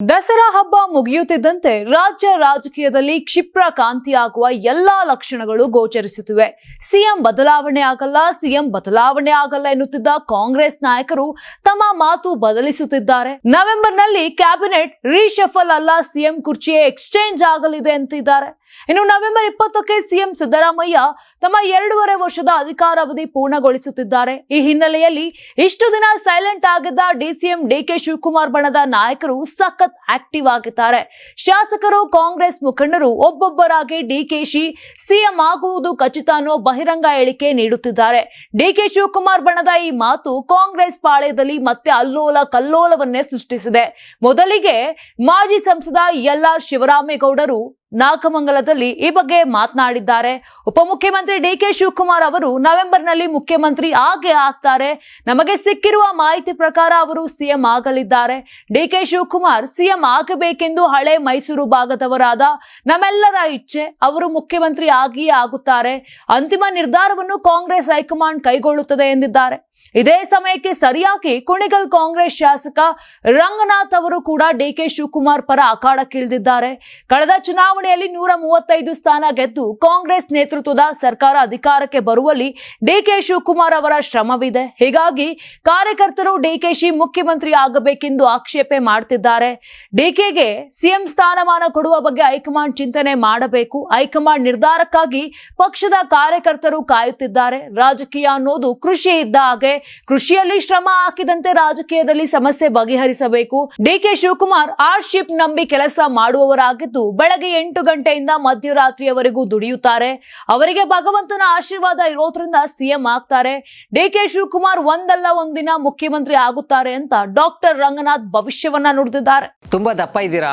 ದಸರಾ ಹಬ್ಬ ಮುಗಿಯುತ್ತಿದ್ದಂತೆ ರಾಜ್ಯ ರಾಜಕೀಯದಲ್ಲಿ ಕ್ಷಿಪ್ರ ಕಾಂತಿಯಾಗುವ ಎಲ್ಲಾ ಲಕ್ಷಣಗಳು ಗೋಚರಿಸುತ್ತಿವೆ. ಸಿಎಂ ಬದಲಾವಣೆ ಆಗಲ್ಲ, ಸಿಎಂ ಬದಲಾವಣೆ ಆಗಲ್ಲ ಎನ್ನುತ್ತಿದ್ದ ಕಾಂಗ್ರೆಸ್ ನಾಯಕರು ತಮ್ಮ ಮಾತು ಬದಲಿಸುತ್ತಿದ್ದಾರೆ. ನವೆಂಬರ್ನಲ್ಲಿ ಕ್ಯಾಬಿನೆಟ್ ರೀಶಫಲ್ ಅಲ್ಲ, ಸಿಎಂ ಕುರ್ಚಿಯೇ ಎಕ್ಸ್ಚೇಂಜ್ ಆಗಲಿದೆ ಅಂತಿದ್ದಾರೆ. ಇನ್ನು ನವೆಂಬರ್ ಇಪ್ಪತ್ತಕ್ಕೆ ಸಿಎಂ ಸಿದ್ದರಾಮಯ್ಯ ತಮ್ಮ ಎರಡೂವರೆ ವರ್ಷದ ಅಧಿಕಾರಾವಧಿ ಪೂರ್ಣಗೊಳಿಸುತ್ತಿದ್ದಾರೆ. ಈ ಹಿನ್ನೆಲೆಯಲ್ಲಿ ಇಷ್ಟು ದಿನ ಸೈಲೆಂಟ್ ಆಗಿದ್ದ ಡಿಸಿಎಂ ಡಿಕೆ ಶಿವಕುಮಾರ್ ಬಣದ ನಾಯಕರು ಸಖತ್ ಆಕ್ಟಿವ್ ಆಗಿದ್ದಾರೆ. ಶಾಸಕರು, ಕಾಂಗ್ರೆಸ್ ಮುಖಂಡರು, ಒಬ್ಬೊಬ್ಬರಾಗಿ ಡಿಕೆಶಿ ಸಿಎಂ ಆಗುವುದು ಖಚಿತ ಅನ್ನೋ ಬಹಿರಂಗ ಹೇಳಿಕೆ ನೀಡುತ್ತಿದ್ದಾರೆ. ಡಿಕೆ ಶಿವಕುಮಾರ್ ಬಣದ ಈ ಮಾತು ಕಾಂಗ್ರೆಸ್ ಪಾಳ್ಯದಲ್ಲಿ ಮತ್ತೆ ಅಲ್ಲೋಲ ಕಲ್ಲೋಲವನ್ನೇ ಸೃಷ್ಟಿಸಿದೆ. ಮೊದಲಿಗೆ ಮಾಜಿ ಸಂಸದ ಎಲ್ ಆರ್ ಶಿವರಾಮೇಗೌಡರು ನಾಗಮಂಗಲದಲ್ಲಿ ಈ ಬಗ್ಗೆ ಮಾತನಾಡಿದ್ದಾರೆ. ಉಪಮುಖ್ಯಮಂತ್ರಿ ಡಿ ಕೆ ಶಿವಕುಮಾರ್ ಅವರು ನವೆಂಬರ್ನಲ್ಲಿ ಮುಖ್ಯಮಂತ್ರಿ ಆಗೇ ಆಗ್ತಾರೆ. ನಮಗೆ ಸಿಕ್ಕಿರುವ ಮಾಹಿತಿ ಪ್ರಕಾರ ಅವರು ಸಿಎಂ ಆಗಲಿದ್ದಾರೆ. ಡಿ ಕೆ ಶಿವಕುಮಾರ್ ಸಿಎಂ ಆಗಬೇಕೆಂದು ಹಳೆ ಮೈಸೂರು ಭಾಗದವರಾದ ನಮ್ಮೆಲ್ಲರ ಇಚ್ಛೆ ಅವರು ಮುಖ್ಯಮಂತ್ರಿ ಆಗಿಯೇ ಆಗುತ್ತಾರೆ. ಅಂತಿಮ ನಿರ್ಧಾರವನ್ನು ಕಾಂಗ್ರೆಸ್ ಹೈಕಮಾಂಡ್ ಕೈಗೊಳ್ಳುತ್ತದೆ ಎಂದಿದ್ದಾರೆ. ಇದೇ ಸಮಯಕ್ಕೆ ಸರಿಯಾಗಿ ಕುಣಿಗಲ್ ಕಾಂಗ್ರೆಸ್ ಶಾಸಕ ರಂಗನಾಥ್ ಅವರು ಕೂಡ ಡಿ ಕೆ ಶಿವಕುಮಾರ್ ಪರ ಅಖಾಡಕ್ಕಿಳಿದಿದ್ದಾರೆ. ಕಳೆದ ಚುನಾವಣೆಯಲ್ಲಿ ನೂರ ಮೂವತ್ತೈದು ಸ್ಥಾನ ಗೆದ್ದು ಕಾಂಗ್ರೆಸ್ ನೇತೃತ್ವದ ಸರ್ಕಾರ ಅಧಿಕಾರಕ್ಕೆ ಬರುವಲ್ಲಿ ಡಿಕೆ ಶಿವಕುಮಾರ್ ಅವರ ಶ್ರಮವಿದೆ. ಹೀಗಾಗಿ ಕಾರ್ಯಕರ್ತರು ಡಿಕೆಶಿ ಮುಖ್ಯಮಂತ್ರಿ ಆಗಬೇಕೆಂದು ಆಕ್ಷೇಪೆ ಮಾಡ್ತಿದ್ದಾರೆ. ಡಿಕೆಗೆ ಸಿಎಂ ಸ್ಥಾನಮಾನ ಕೊಡುವ ಬಗ್ಗೆ ಹೈಕಮಾಂಡ್ ಚಿಂತನೆ ಮಾಡಬೇಕು. ಹೈಕಮಾಂಡ್ ನಿರ್ಧಾರಕ್ಕಾಗಿ ಪಕ್ಷದ ಕಾರ್ಯಕರ್ತರು ಕಾಯುತ್ತಿದ್ದಾರೆ. ರಾಜಕೀಯ ಅನ್ನೋದು ಕೃಷಿ ಇದ್ದ ಹಾಗೆ ಕೃಷಿಯಲ್ಲಿ ಶ್ರಮ ಹಾಕಿದಂತೆ ರಾಜಕೀಯದಲ್ಲಿ ಸಮಸ್ಯೆ ಬಗೆಹರಿಸಬೇಕು. ಡಿಕೆ ಶಿವಕುಮಾರ್ ಆರ್ ಶಿಪ್ ನಂಬಿ ಕೆಲಸ ಮಾಡುವವರಾಗಿದ್ದು ಬೆಳಗ್ಗೆ ಎಂಟು ಗಂಟೆಯಿಂದ ಮಧ್ಯರಾತ್ರಿಯವರೆಗೂ ದುಡಿಯುತ್ತಾರೆ. ಅವರಿಗೆ ಭಗವಂತನ ಆಶೀರ್ವಾದ ಇರೋದ್ರಿಂದ ಸಿಎಂ ಆಗ್ತಾರೆ. ಡಿಕೆ ಶಿವಕುಮಾರ್ ಒಂದಲ್ಲ, ಒಂದಿನ ಮುಖ್ಯಮಂತ್ರಿ ಆಗುತ್ತಾರೆ ಅಂತ ಡಾಕ್ಟರ್ ರಂಗನಾಥ್ ಭವಿಷ್ಯವನ್ನ ನುಡಿದಿದ್ದಾರೆ. ತುಂಬಾ ದಪ್ಪ ಇದ್ದೀರಾ?